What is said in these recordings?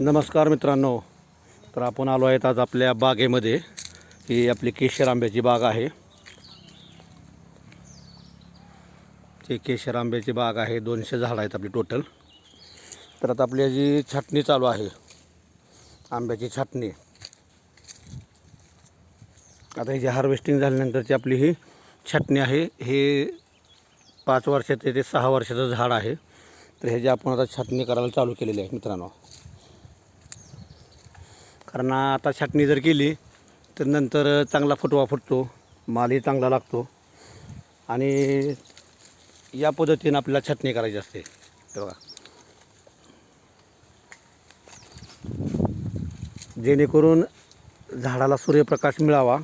नमस्कार मित्रांनो. तर आपण आलो आहेत आज आपल्या बागेमध्ये. ही आपली केशर आंब्याची बाग आहे. ते केशर आंब्याची बाग आहे. दोनशे झाडं आहेत आपली टोटल तर आता आपली जी छाटणी चालू आहे. आंब्याची छाटणी. आता ही जी हार्वेस्टिंग झाल्यानंतरची आपली ही छाटणी आहे. हे पाच वर्षाचे ते सहा वर्षाचं झाड आहे. तर हे जे आपण आता छाटणी करायला चालू केलेली आहे मित्रांनो. कारण आता छाटणी जर केली तर नंतर चांगला फुटवा फुटतो मालही चांगला लागतो. आणि या पद्धतीनं आपल्याला छाटणी करायची असते. हे बघा. जेणेकरून झाडाला सूर्यप्रकाश मिळावा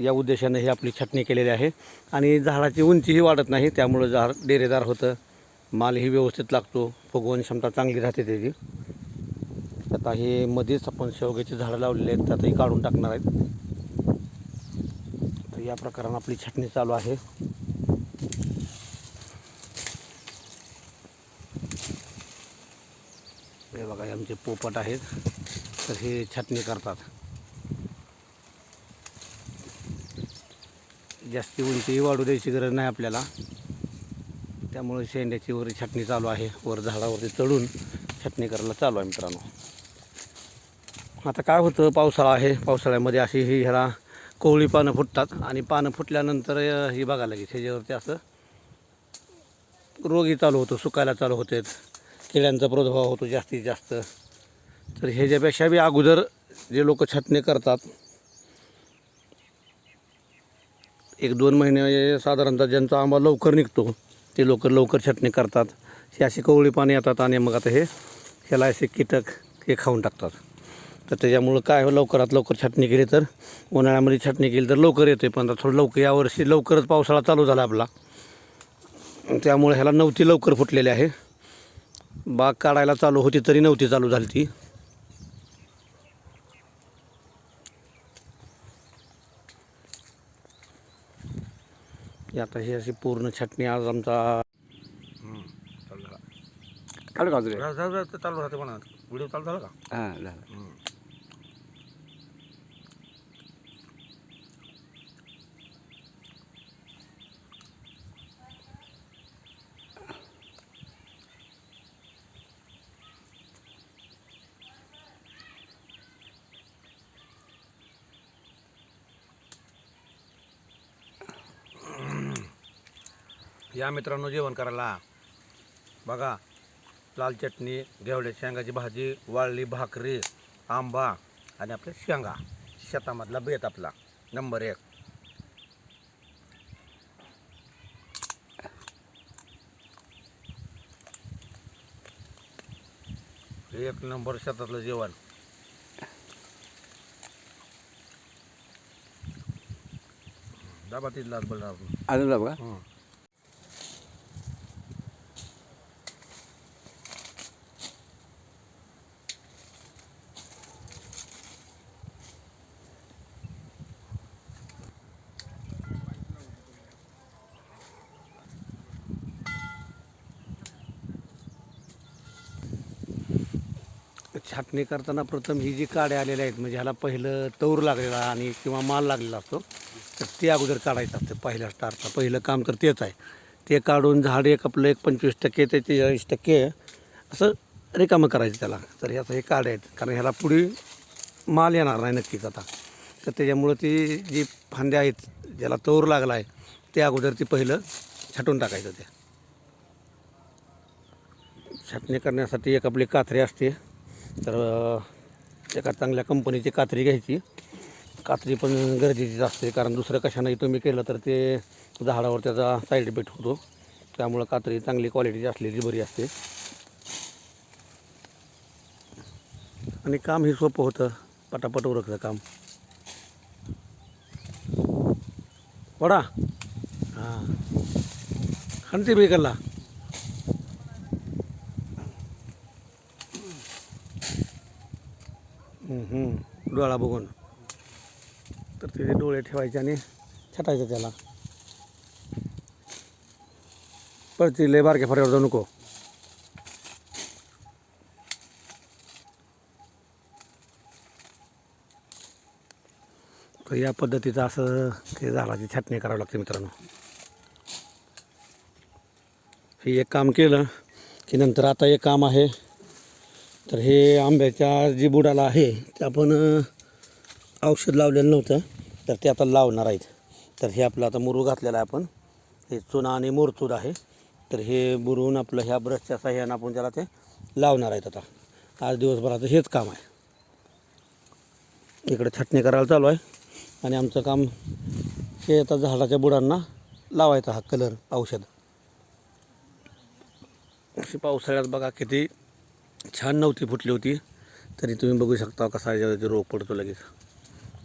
या उद्देशाने ही आपली छाटणी केलेली आहे. आणि झाडाची उंचीही वाढत नाही त्यामुळं झाड डेरेदार होतं मालही व्यवस्थित लागतो फुगवण क्षमता चांगली राहते त्याची. आता हे मध्येच आपण शेवग्याची झाडं लावलेली आहेत त्यातही काढून टाकणार आहेत. तर या प्रकारानं आपली छाटणी चालू आहे. हे बघा आमचे पोपट आहेत. तर हे छाटणी करतात. जास्ती उंचीही वाढू द्यायची गरज नाही आपल्याला. त्यामुळे शेंड्याची वर छाटणी चालू आहे. वर झाडावरती चढून छाटणी करायला चालू आहे मित्रांनो. आता काय होतं पावसाळा आहे. पावसाळ्यामध्ये अशी ही ह्याला कोवळी पानं फुटतात. आणि पानं फुटल्यानंतर ही बघायला लागेल ह्याच्यावरती असं रोगही चालू होतो सुकायला चालू होते. किड्यांचा प्रादुर्भाव होतो जास्तीत जास्त. तर ह्याच्यापेक्षा बी अगोदर जे लोक छाटणी करतात एक दोन महिने साधारणतः ज्यांचा आंबा लवकर निघतो ते लोक लवकर छाटणी करतात. हे अशी कोवळी पाणी येतात आणि मग आता हे ह्याला असे कीटक हे खाऊन टाकतात. तर त्याच्यामुळं काय हो लवकरात लवकर छाटणी केली तर उन्हाळ्यामध्ये छाटणी केली तर लवकर येते पण आता थोडं लवकर यावर्षी लवकरच पावसाळा चालू झाला आपला. त्यामुळे ह्याला नव्हती लवकर फुटलेली आहे. बाग काढायला चालू होती तरी नव्हती चालू झाली ती. आता ही अशी पूर्ण छाटणी आज आमचा का तुझे चालू राहते म्हणा. व्हिडिओ चालू झाला का? हां झालं. या मित्रांनो जेवण करायला. बघा लाल चटणी घेवड्या शेंगाची भाजी वाळली भाकरी आंबा आणि आपल्या शेंगा. शेतामधला बेत आपला नंबर एक. एक नंबर शेतातलं जेवण. दाबा तिथला बोलणार अजून जा छाटणी करताना प्रथम ही जी काड्या आलेल्या आहेत म्हणजे ह्याला पहिलं तौर लागलेला आणि किंवा माल लागलेला असतो तर ते अगोदर काढायचं असतं पहिल्या स्टारचं पहिलं काम तर तेच आहे. ते काढून झाड एक आपलं एक पंचवीस टक्के ते चाळीस टक्के असं रिकामं करायचं त्याला. तर ह्याचं हे काड्या आहेत कारण ह्याला पुढे माल येणार नाही नक्कीच आता. तर त्याच्यामुळं ती जी फांद्या आहेत ज्याला तौर लागला आहे ते अगोदर ती पहिलं छाटून टाकायचं ते छाटणी करण्यासाठी एक आपली कात्री असते. तर एका चांगल्या कंपनीची कात्री घ्यायची. कात्री पण गरजेचीच असते कारण दुसरं कशानंही तुम्ही केलं तर ते झाडावर त्याचा साईड इफेक्ट होतो. त्यामुळं कात्री चांगली क्वालिटीची असलेली बरी असते. आणि काम हे सोपं होतं पटापट उरकतं काम. वडा. हां. खणते बेकरला हम्म, डोळा बघून. तर तिथे डोळे ठेवायचे आणि छटायचं त्याला. परती लय बारक्या फाऱ्यावर जाऊ नको. तर या पद्धतीचं असं ते झाडाची छाटणी करावी लागते मित्रांनो. हे एक काम केलं की नंतर आता एक काम आहे तर हे आंब्याच्या जी बुडाला आहे ते आपण औषध लावलेलं नव्हतं तर ते आता लावणार आहेत. तर हे आपलं आता मुरू घातलेलं आहे आपण. हे चुना आणि मोरचूर आहे. तर हे बुरून आपलं ह्या ब्रशच्या साह्यानं आपण त्याला ते लावणार आहेत आता. आज दिवसभराचं हेच काम आहे. इकडे छटणी करायला चालू आहे. आणि आमचं काम हे आता झाडाच्या बुडांना लावायचा हा कलर औषध. अशी पावसाळ्यात बघा किती छान नव्हती फुटली होती. तरी तुम्ही बघू शकता कसा याच्यावरती रोग पडतो लगेच.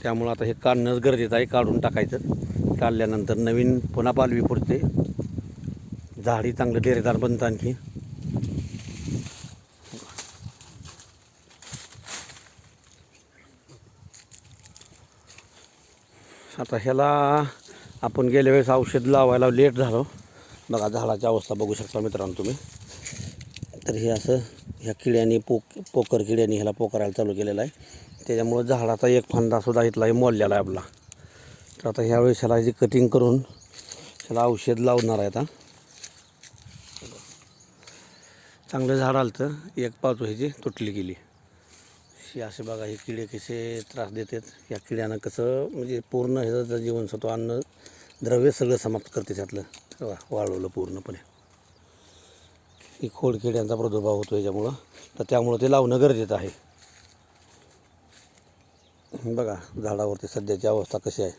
त्यामुळं आता हे काढणंच गरजेचं आहे काढून टाकायचं. काढल्यानंतर नवीन पुन्हा पालवी पुरते झाडी चांगलं डेरेदार बनतं आणखी. आता ह्याला आपण गेल्या वेळेस औषध लावायला लेट झालो. बघा झाडाची अवस्था बघू शकता मित्रांनो तुम्ही. तर हे असं ह्या किड्याने पोक पोकर किड्याने ह्याला पोकरायला चालू केलेला आहे. त्याच्यामुळं झाडाचा एक फांदासुद्धा इथलाही मोडलेला आहे आपला. तर आता ह्यावेळेस ह्याला ह्याची कटिंग करून ह्याला औषध लावणार आहे आता चांगलं झाड आलं तर एक पाच ह्याची तुटली गेली. हे असे बघा हे किडे कसे त्रास देतात. या किड्यानं कसं म्हणजे पूर्ण ह्याचं जीवनसत्व अन्न द्रव्य सगळं समाप्त करते त्यातलं. बघा, वाळवलं पूर्णपणे. की खोड किड्यांचा प्रादुर्भाव होतो याच्यामुळं. तर त्यामुळं ते लावणं गरजेचं आहे. बघा झाडावरती सध्याची अवस्था कशी आहे.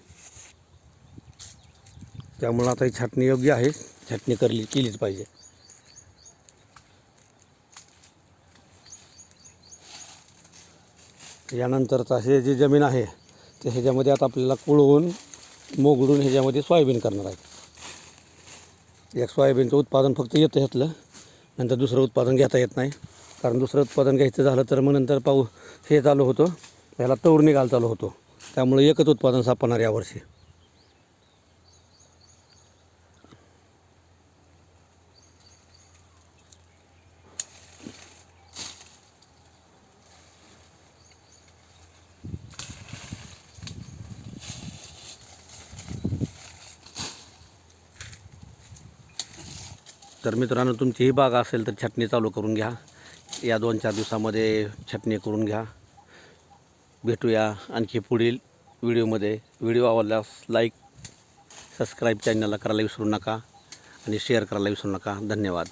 त्यामुळं आता ही छाटणी योग्य आहे. छाटणी करली केलीच पाहिजे. यानंतरचा हे जी जमीन आहे ते ह्याच्यामध्ये आता आपल्याला कुळवून मोगडून ह्याच्यामध्ये सोयाबीन करणार आहे. एक सोयाबीनचं उत्पादन फक्त येतं ह्यातलं. नंतर दुसरं उत्पादन घेता येत नाही. कारण दुसरं उत्पादन घ्यायचं झालं तर मग नंतर पाऊ हे चालू होतो. ह्याला तौर निघाल चालू होतो. त्यामुळे एकच उत्पादन सापडणार यावर्षी तर मित्रांनो तुमची ही बाग असेल तर छटणी चालू करून घ्या. या दोन चार दिवसामध्ये छटणी करून घ्या. भेटूया आणखी पुढील व्हिडिओमध्ये. व्हिडिओ आवडल्यास लाईक सबस्क्राईब चॅनलला करायला विसरू नका आणि शेअर करायला विसरू नका. धन्यवाद.